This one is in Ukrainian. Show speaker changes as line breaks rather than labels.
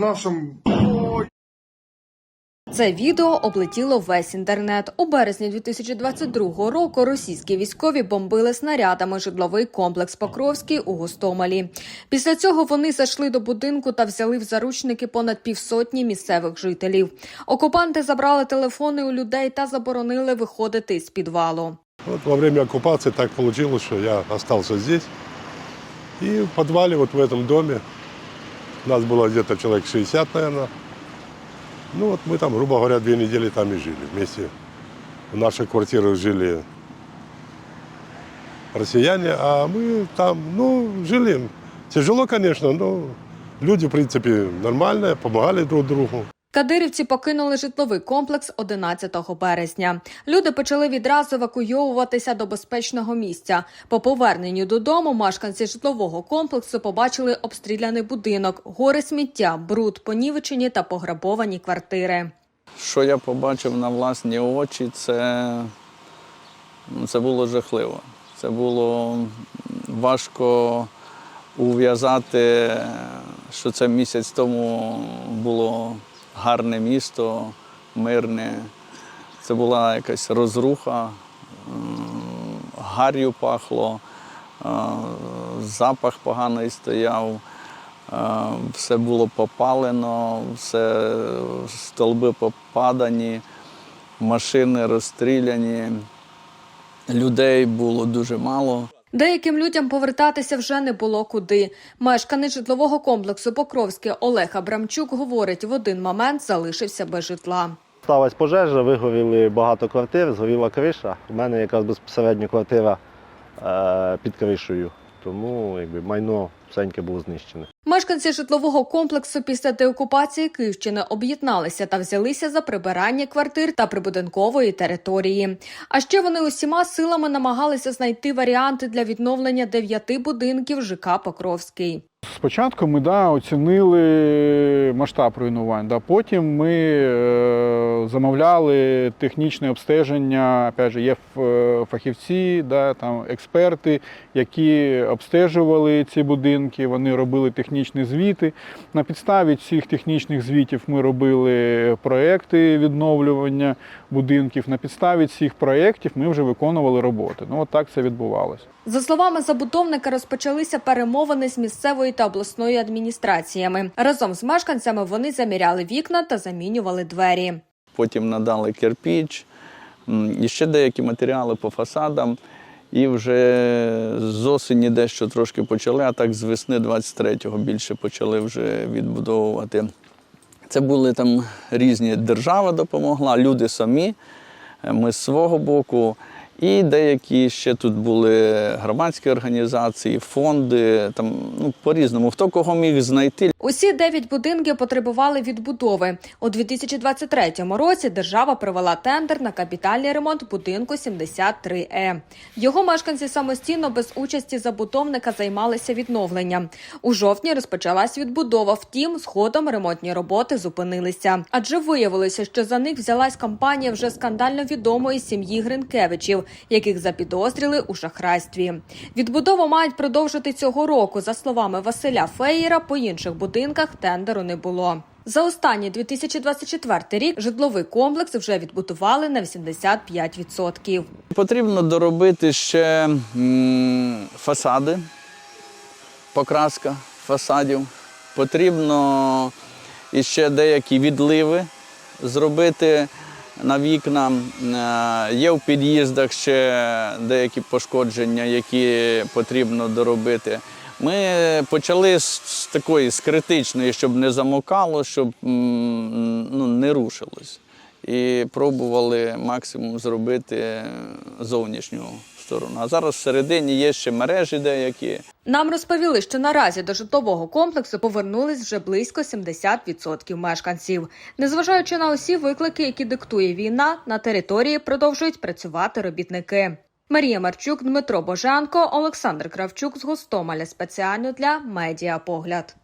нашем...
Це відео облетіло весь інтернет. У березні 2022 року російські військові бомбили снарядами житловий комплекс Покровський у Гостомелі. Після цього вони зайшли до будинку та взяли в заручники понад півсотні місцевих жителів. Окупанти забрали телефони у людей та заборонили виходити з підвалу.
Вот во время оккупации так получилось, что я остался здесь. И в подвале, вот в этом доме, нас было где-то человек 60, наверное. Ну вот мы там, грубо говоря, две недели там и жили. Вместе в нашей квартире жили россияне, а мы там, ну, жили. Тяжело, конечно, но люди, в принципе, нормальные, помогали друг другу.
Кадирівці покинули житловий комплекс 11 березня. Люди почали відразу евакуйовуватися до безпечного місця. По поверненню додому мешканці житлового комплексу побачили обстріляний будинок, гори сміття, бруд, понівечені та пограбовані квартири.
Що я побачив на власні очі, це, ну, це було жахливо. Це було важко ув'язати, що це місяць тому було гарне місто, мирне. Це була якась розруха, гар'ю пахло, е, запах поганий стояв. Е, Все було попалено, все столби попадані, машини розстріляні, людей було дуже мало.
Деяким людям повертатися вже не було куди. Мешканець житлового комплексу Покровське Олег Абрамчук говорить, в один момент залишився без житла.
Сталася пожежа, вигоріли багато квартир, згоріла криша. У мене якраз безпосередньо квартира е, під кришею, тому якби, майно всеньке було знищене.
Мешканці житлового комплексу після деокупації Київщини об'єдналися та взялися за прибирання квартир та прибудинкової території. А ще вони усіма силами намагалися знайти варіанти для відновлення дев'яти будинків ЖК Покровський.
Спочатку ми да, оцінили масштаб руйнувань. Да. Потім ми е, замовляли технічне обстеження. Опять же, є фахівці, да, там, експерти, які обстежували ці будинки, вони робили технічні звіти. На підставі цих технічних звітів ми робили проекти відновлювання будинків. На підставі цих проєктів ми вже виконували роботи. Ну, от так це відбувалося.
За словами забудовника, розпочалися перемовини з місцевою та обласною адміністраціями. Разом з мешканцями вони заміряли вікна та замінювали двері.
Потім надали кирпіч, і ще деякі матеріали по фасадам. І вже з осені дещо трошки почали, а так з весни 23-го більше почали вже відбудовувати. Це були там різні держава допомогла, люди самі, е, ми з свого боку. І деякі ще тут були громадські організації, фонди, там ну по-різному. Хто кого міг знайти,
Усі дев'ять будинків потребували відбудови. У 2023 році держава провела тендер на капітальний ремонт будинку 73Е. Його мешканці самостійно без участі забудовника займалися відновленням. У жовтні розпочалась відбудова. Втім, згодом ремонтні роботи зупинилися. Адже виявилося, що за них взялась компанія вже скандально відомої сім'ї Гринкевичів, яких запідозрили у шахрайстві. Відбудову мають продовжити цього року. За словами Василя Феєра, по інших будинках тендеру не було. За останній 2024 рік житловий комплекс вже відбудували на 85%.
Потрібно доробити ще фасади, покраска фасадів. Потрібно іще деякі відливи зробити на вікна. Е, Є в під'їздах ще деякі пошкодження, які потрібно доробити. Ми почали з, такої з критичної, щоб не замокало, щоб ну, не рушилось і пробували максимум зробити зовнішню сторону. А зараз всередині є ще мережі деякі.
Нам розповіли, що наразі до житлового комплексу повернулись вже близько 70% мешканців. Незважаючи на усі виклики, які диктує війна, на території продовжують працювати робітники. Марія Марчук, Дмитро Боженко, Олександр Кравчук з Гостомеля спеціально для медіапогляд.